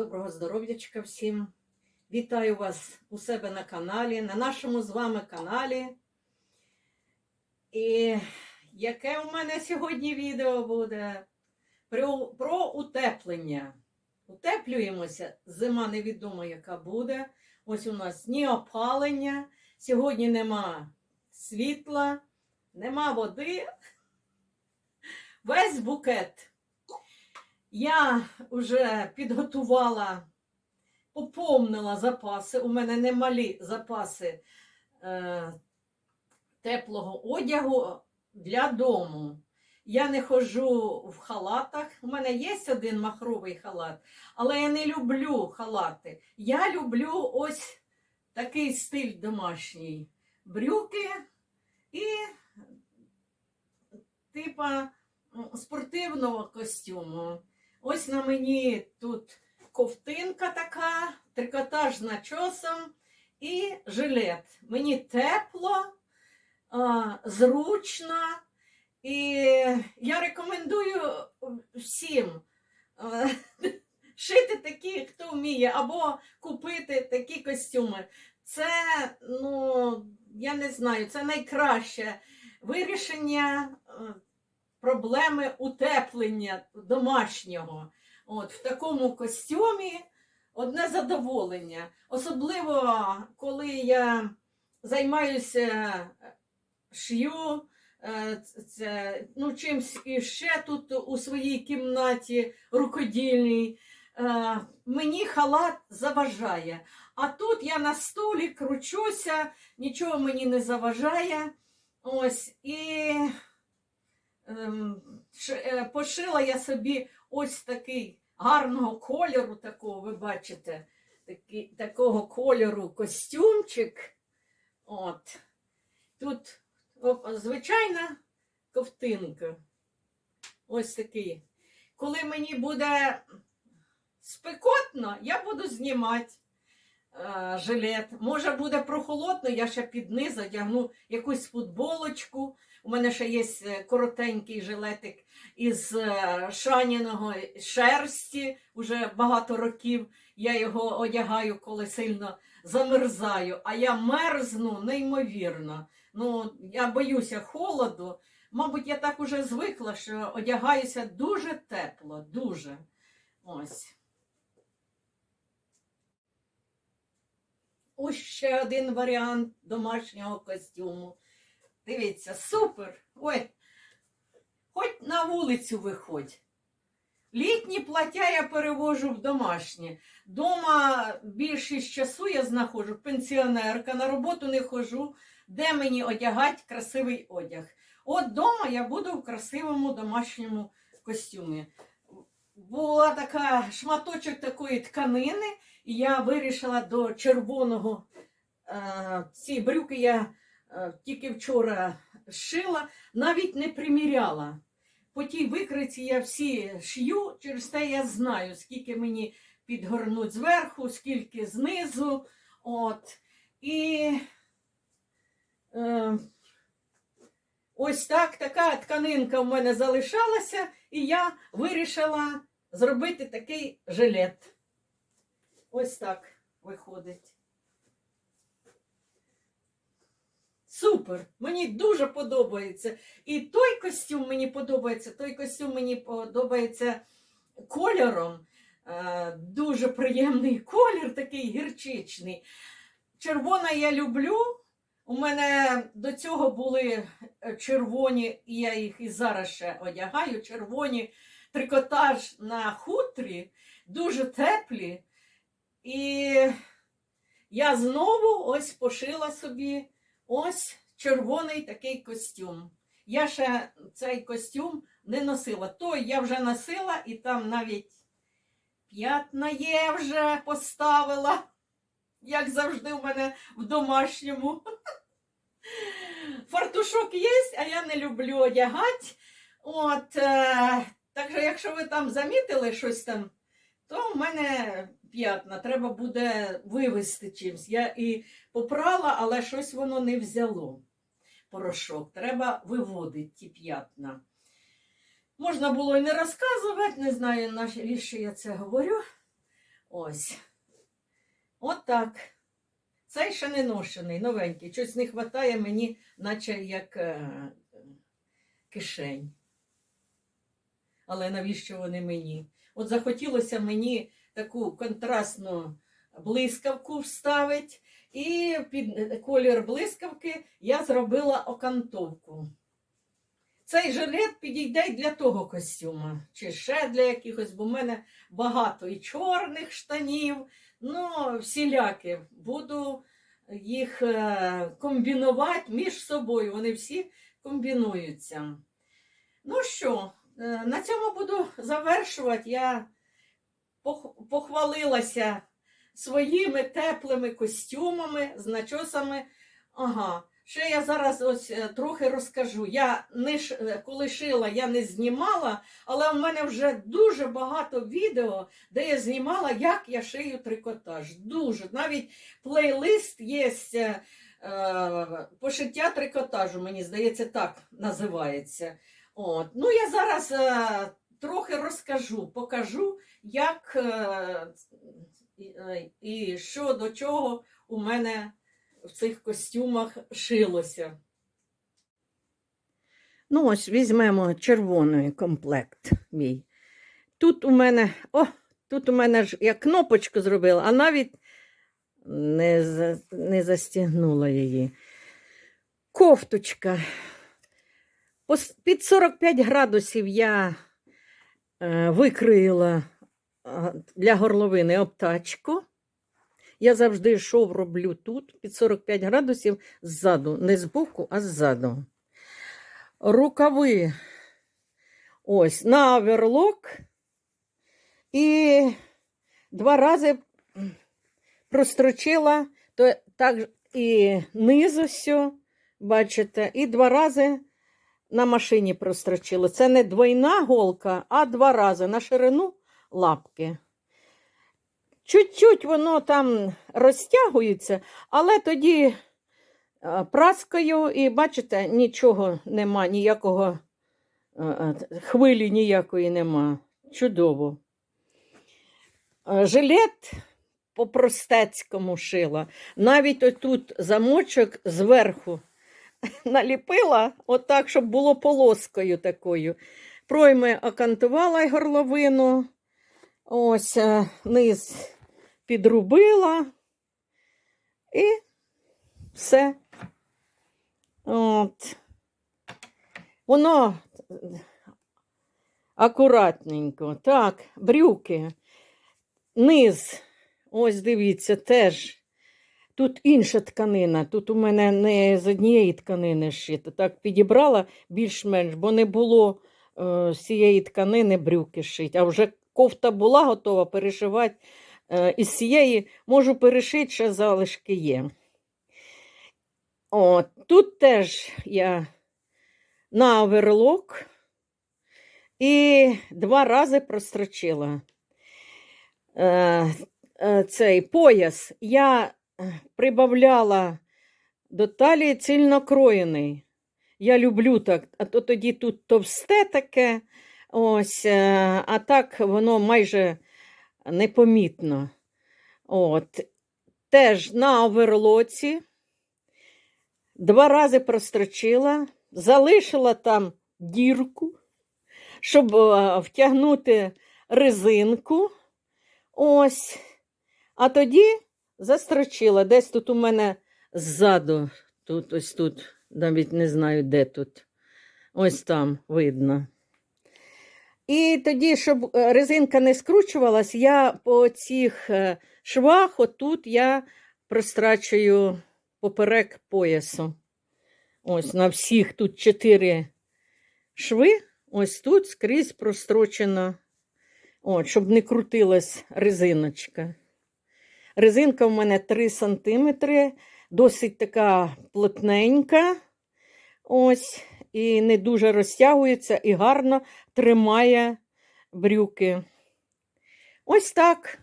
Доброго здоров'ячка всім. Вітаю вас у себе на каналі, на нашому з вами каналі. І яке у мене сьогодні відео буде про, утеплення. Утеплюємося, зима невідомо, яка буде. Ось у нас ні опалення, сьогодні нема світла, нема води. Весь букет. Я вже підготувала, поповнила запаси. У мене немалі запаси е, теплого одягу для дому. Я не ходжу в халатах. У мене є один махровий халат, але я не люблю халати. Я люблю ось такий стиль домашній. Брюки і типа спортивного костюму. Ось на мені тут ковтинка така, трикотаж начосом і жилет. Мені тепло, зручно. І я рекомендую всім шити такі, хто вміє, або купити такі костюми. Це, ну, я не знаю, це найкраще вирішення проблеми утеплення домашнього. От, в такому костюмі одне задоволення. Особливо, коли я займаюся шью, е, це, ну, чимсь іще тут у своїй кімнаті рукодільній. Е, Мені халат заважає. А тут я на столі кручуся, нічого мені не заважає. Ось і е, пошила я собі ось такий гарного кольору, такого, ви бачите, такий, такого кольору костюмчик. От. Тут звичайна ковтинка. Ось такий. Коли мені буде спекотно, я буду знімати е, жилет. Може буде прохолодно, я ще під низ одягну якусь футболочку. У мене ще є е, коротенький жилетик із е, шаніного шерсті, уже багато років. Я його одягаю, коли сильно замерзаю, а я мерзну неймовірно. Ну, я боюся холоду. Мабуть, я так уже звикла, що одягаюся дуже тепло, дуже. Ось. Ось ще один варіант домашнього костюму. Дивіться, супер! Ой, хоч на вулицю виходь. Літні плаття я перевожу в домашні. Дома більшість часу я знаходжу пенсіонерка, на роботу не ходжу, де мені одягати красивий одяг. От дома я буду в красивому домашньому костюмі. Була така шматочок такої тканини, і я вирішила до червоного. Е, ці брюки я е, тільки вчора шила, навіть не приміряла. По тій викриці я всі шью, через те я знаю, скільки мені підгорнуть зверху, скільки знизу. От. І е, ось так така тканинка в мене залишалася, і я вирішила зробити такий жилет. Ось так виходить. Супер! Мені дуже подобається. І той костюм мені подобається, той костюм мені подобається кольором. Е, Дуже приємний колір, такий гірчичний. Червона я люблю. У мене до цього були червоні, і я їх і зараз ще одягаю. Червоні трикотаж на хутрі, дуже теплі. І я знову ось пошила собі ось червоний такий костюм. Я ще цей костюм не носила. Той я вже носила, і там навіть п'ятна є вже поставила, як завжди у мене в домашньому. Фартушок є, а я не люблю одягати. От, е, так що, якщо ви там замітили щось там, то в мене п'ятна. Треба буде вивезти чимось. Я і попрала, але щось воно не взяло. Порошок. Треба виводити ті п'ятна. Можна було і не розказувати, не знаю, навіщо я це говорю. Ось. От. Цей ще не ношений, новенький. Щось не вистачає мені, наче як е, кишень. Але навіщо вони мені? От захотілося мені таку контрастну блискавку вставити, і під колір блискавки я зробила окантовку. Цей жилет підійде й для того костюма, чи ще для якихось, бо в мене багато і чорних штанів, ну, всіляки. Буду їх е, комбінувати між собою. Вони всі комбінуються. Ну що, е, на цьому буду завершувати. Я похвалилася своїми теплими костюмами з начосами. Ага. Ще я зараз ось е, трохи розкажу. Я не ш... е, коли шила, я не знімала, але в мене вже дуже багато відео, де я знімала, як я шию трикотаж. Дуже. Навіть плейлист є е, пошиття трикотажу, мені здається, так називається. От. Ну, я зараз трохи розкажу, покажу, як е, і, е, що до чого у мене в цих костюмах шилося. Ну, ось візьмемо червоний комплект мій. Тут у мене, о, тут у мене ж я кнопочку зробила, а навіть не, за, не застігнула її. Кофточка. Під 45 градусів я викрила е, для горловини обтачку. Я завжди шов роблю тут під 45 градусів ззаду, не збоку, а ззаду. Рукави ось на оверлок і два рази прострочила то так і низ ось, бачите, і два рази на машині прострочила. Це не двойна голка, а два рази на ширину лапки. Чуть-чуть воно там розтягується, але тоді е, праскою, і бачите, нічого нема, ніякого е, е, хвилі ніякої нема. Чудово. Жилет по-простецькому шила. Навіть отут замочок зверху наліпила, отак, щоб було полоскою такою. Пройми окантувала й горловину. Ось е, низ підрубила і все. От. Воно акуратненько. Так, брюки. Низ. Ось дивіться, теж. Тут інша тканина. Тут у мене не з однієї тканини шито. Так підібрала більш-менш, бо не було е, з цієї тканини брюки шити. А вже кофта була готова перешивати. Е, із цієї можу перешити, ще залишки є. От, тут теж я на оверлок і два рази прострочила. Е, е, цей пояс я прибавляла до талії цільнокроєний. Я люблю так, а то тоді тут товсте таке, ось, е, а так воно майже непомітно. От. Теж на оверлоці два рази прострочила, залишила там дірку, щоб е, втягнути резинку. Ось. А тоді застрочила. Десь тут у мене ззаду, тут, ось тут, навіть не знаю, де тут. Ось там видно. І тоді, щоб е, резинка не скручувалась, я по цих е, швах, отут я прострачую поперек поясу. Ось на всіх тут чотири шви, ось тут скрізь прострочено, от, щоб не крутилась резиночка. Резинка в мене 3 см, досить така плотненька. Ось, і не дуже розтягується, і гарно тримає брюки. Ось так.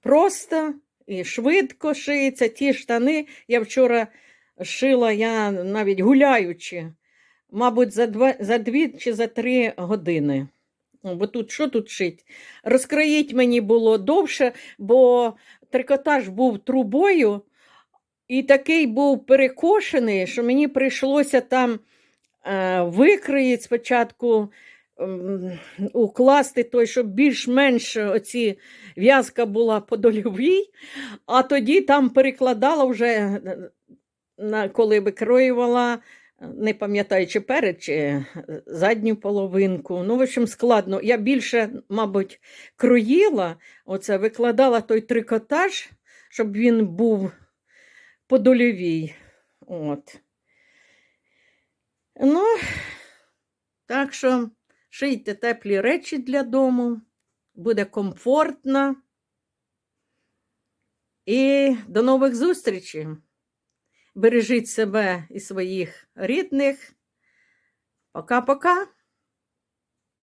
Просто і швидко шиється. Ті штани я вчора шила, я навіть гуляючи, мабуть, за, два, за дві чи за три години О, Бо тут що тут шить? Розкроїть мені було довше, бо трикотаж був трубою, і такий був перекошений, що мені прийшлося там е, викроїти спочатку, укласти той, щоб більш-менш оці в'язка була по дольовій, а тоді там перекладала вже, е, коли викроювала, е, не пам'ятаю, чи перед, чи е, задню половинку. Ну, в общем, складно. Я більше, мабуть, кроїла, оце, викладала той трикотаж, щоб він був по дольовій. От. Ну, так що шийте теплі речі для дому, буде комфортно. І до нових зустрічей. Бережіть себе і своїх рідних. Пока-пока.